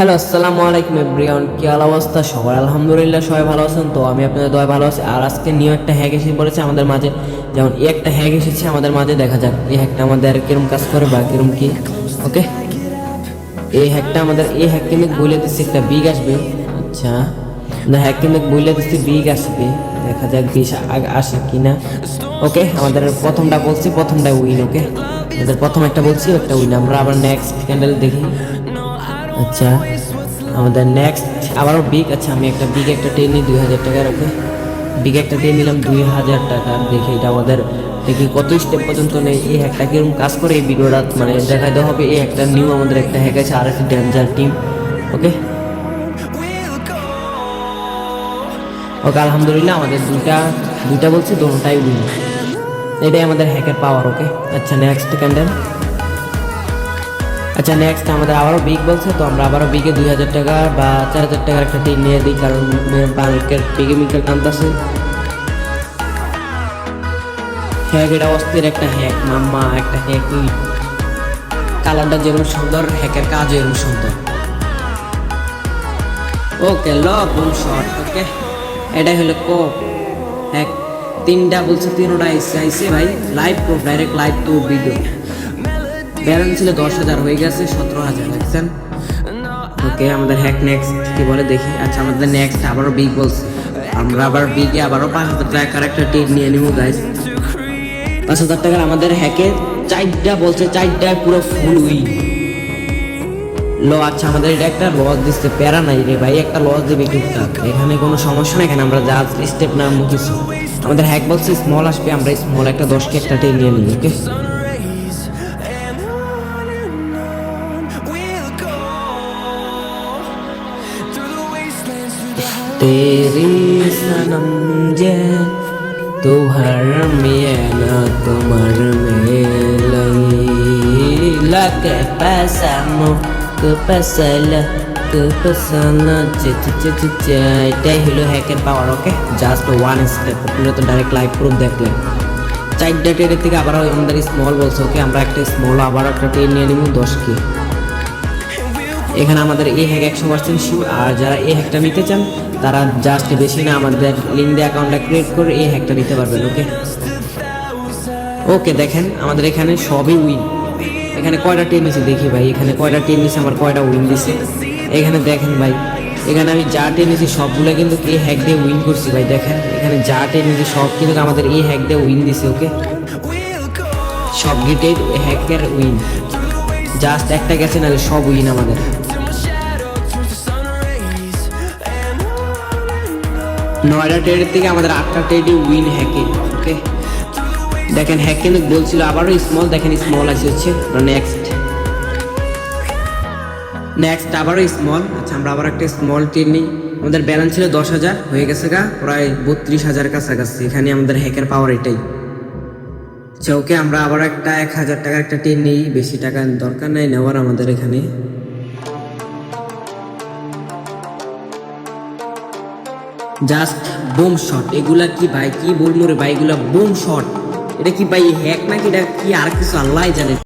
Hello, আসসালামু আলাইকুম everyone. কি অবস্থা? সবার আলহামদুলিল্লাহ, সবাই ভালো আছেন তো? আমি আপনাদের দয় ভালো আছি। আর আজকে নিউ একটা হ্যাক এসে পড়েছে আমাদের মাঝে। যেমন এই একটা হ্যাক এসেছে আমাদের মাঝে, দেখা যাক এই হ্যাকটা আমাদের কিরম কাজ করে বা কিরম কি। ওকে এই হ্যাকটা আমাদের, এই হ্যাক কিন্তু বলে দিচ্ছে একটা বিগ আসবে। আচ্ছা আমাদের হ্যাক কিন্তু বলে দিচ্ছে বিগ আসবে। দেখা যাক বিশ আসে কি না ওকে আমাদের প্রথমটা বলছি, প্রথমটা উইন ওকে আমাদের প্রথম একটা বলছি, একটা উইন আমরা আবার নেক্সট ক্যান্ডেল দেখি। আচ্ছা আমাদের নেক্সট আবারও বিগ আচ্ছা আমি একটা বিগ একটা ট্রেন নিই, দুই হাজার টাকার ওকে বিগ একটা ট্রেন নিলাম দুই হাজার টাকা। দেখি এটা আমাদের, দেখি কত স্টেপ পর্যন্ত নেই। এই হ্যাকটা কীরকম কাজ করে এই ভিডিওটা মানে দেখাই দেওয়া হবে। এই একটা নিউ আমাদের একটা হ্যাক আছে আর একটা ডেঞ্জার টিম ওকে ওকে আলহামদুলিল্লাহ, আমাদের দুইটা দুইটা বলছি দুটাই উইন এটাই আমাদের হ্যাকের পাওয়ার ওকে আচ্ছা নেক্সট ক্যান্ডেল আচ্ছা নেক্সট আমাদের আবারও বিগ বলছে তো আমরা আবারও বিগে দুই হাজার টাকা বা চার হাজার টাকার একটা টিন নিয়ে দিই কারণ বাংকের বিগে মিকেল টানতেছে হ্যাক এটা অস্থির একটা হ্যাক মাম্মা, একটা হ্যাক কালারটা যেরকম সুন্দর হ্যাকের কাজ এরকম সুন্দর। ওকে ল বুম শট ওকে এটাই হলো কোপ হ্যাক তিনটা বলছে, তিনোটা আইসে আইসে ভাই live proof direct live to video balance ছিল দশ হাজার, হয়ে গেছে সতেরো হাজার দেখছেন ওকে, আমাদের হ্যাক নেক্সট কি বলে দেখি? আচ্ছা আমাদের নেক্সট আবারও বিগ বলছে। আমরা আবার বিগে আবারও পাঁচ হাজার টাকার একটা টিপ নিয়ে নিব গাইস পাঁচ হাজার টাকার আমাদের হ্যাকে চারটা বলছে, চারটা পুরো ফুল উইন লো আচ্ছা আমাদের এটা একটা লস দিচ্ছে, প্যারা নাই রে ভাই, একটা লস দিবে টুকটাক এখানে কোনো সমস্যা নাই এখানে আমরা যা স্টেপ নামবো কিছু। আমাদের হ্যাক বলছে স্মল আসবে, আমরা স্মল একটা দশকে একটা টেন নিয়ে নিই ওকে तेरी सनम जे तुहर मियाना तुम्हार मेलई लगे पैसामो কে পেসালা কে পেসালা চিট চিট চিট এটাই হলো হ্যাকের পাওয়ার ওকে জাস্ট ওয়ান স্টেপ আপনারা তো ডাইরেক্ট লাইভ প্রুফ দেখলেন চারটা ট্রেনের থেকে আবার আমাদের স্মল বলছে ওকে আমরা একটা স্মল আবার একটা ট্রেন নিয়ে নিব দশ কে এখানে আমাদের এই হ্যাক একশো পার্সেন্ট শিওর আর যারা এই হ্যাকটা নিতে চান, তারা জাস্ট বেশি না আমাদের লিঙ্ক দিয়ে অ্যাকাউন্টটা ক্রিয়েট করে এই হ্যাকটা নিতে পারবেন ওকে ওকে দেখেন, আমাদের এখানে সবই উইন এখানে কয়টা টিম নিছে দেখি ভাই, এখানে কয়টা টিম নিছে আমার কয়টা উইন দিছে। এখানে দেখেন ভাই, এখানে আমি যা টিম নিছি সবগুলো কিন্তু এই হ্যাক দিয়ে উইন করছি ভাই, দেখেন। এখানে যা টিম নিছি সব কিন্তু আমাদের এই হ্যাক দিয়ে উইন দিছে ওকে সব গিটের হ্যাকের উইন জাস্ট একটা গেছে না সব উইন আমাদের। নয়টা ট্রেডের থেকে আমাদের আটটা ট্রেডই উইন হ্যাকে ওকে দেখেন, হ্যাক বলছিল আবারও স্মল দেখেন স্মল আছে হচ্ছে নেক্সট নেক্সট আবারও স্মল আচ্ছা আমরা আবার একটা স্মল ট্রেন নিই। আমাদের ব্যালেন্স ছিল দশ হাজার, হয়ে গেছে গা, প্রায় বত্রিশ হাজার কাছাকাছি, এখানে আমাদের হ্যাকের পাওয়ার এটাই। আচ্ছা ওকে আমরা আবার একটা এক হাজার টাকার একটা ট্রেন নিই, বেশি টাকা দরকার নাই, নেওয়ার আমাদের এখানে। জাস্ট বোম শট এগুলা কি ভাই? কি বলব রে ভাই? এগুলা বোম শট এটা কি ভাই হ্যাক নাকি? এটা কি আর কিছু? আল্লাহ জানে।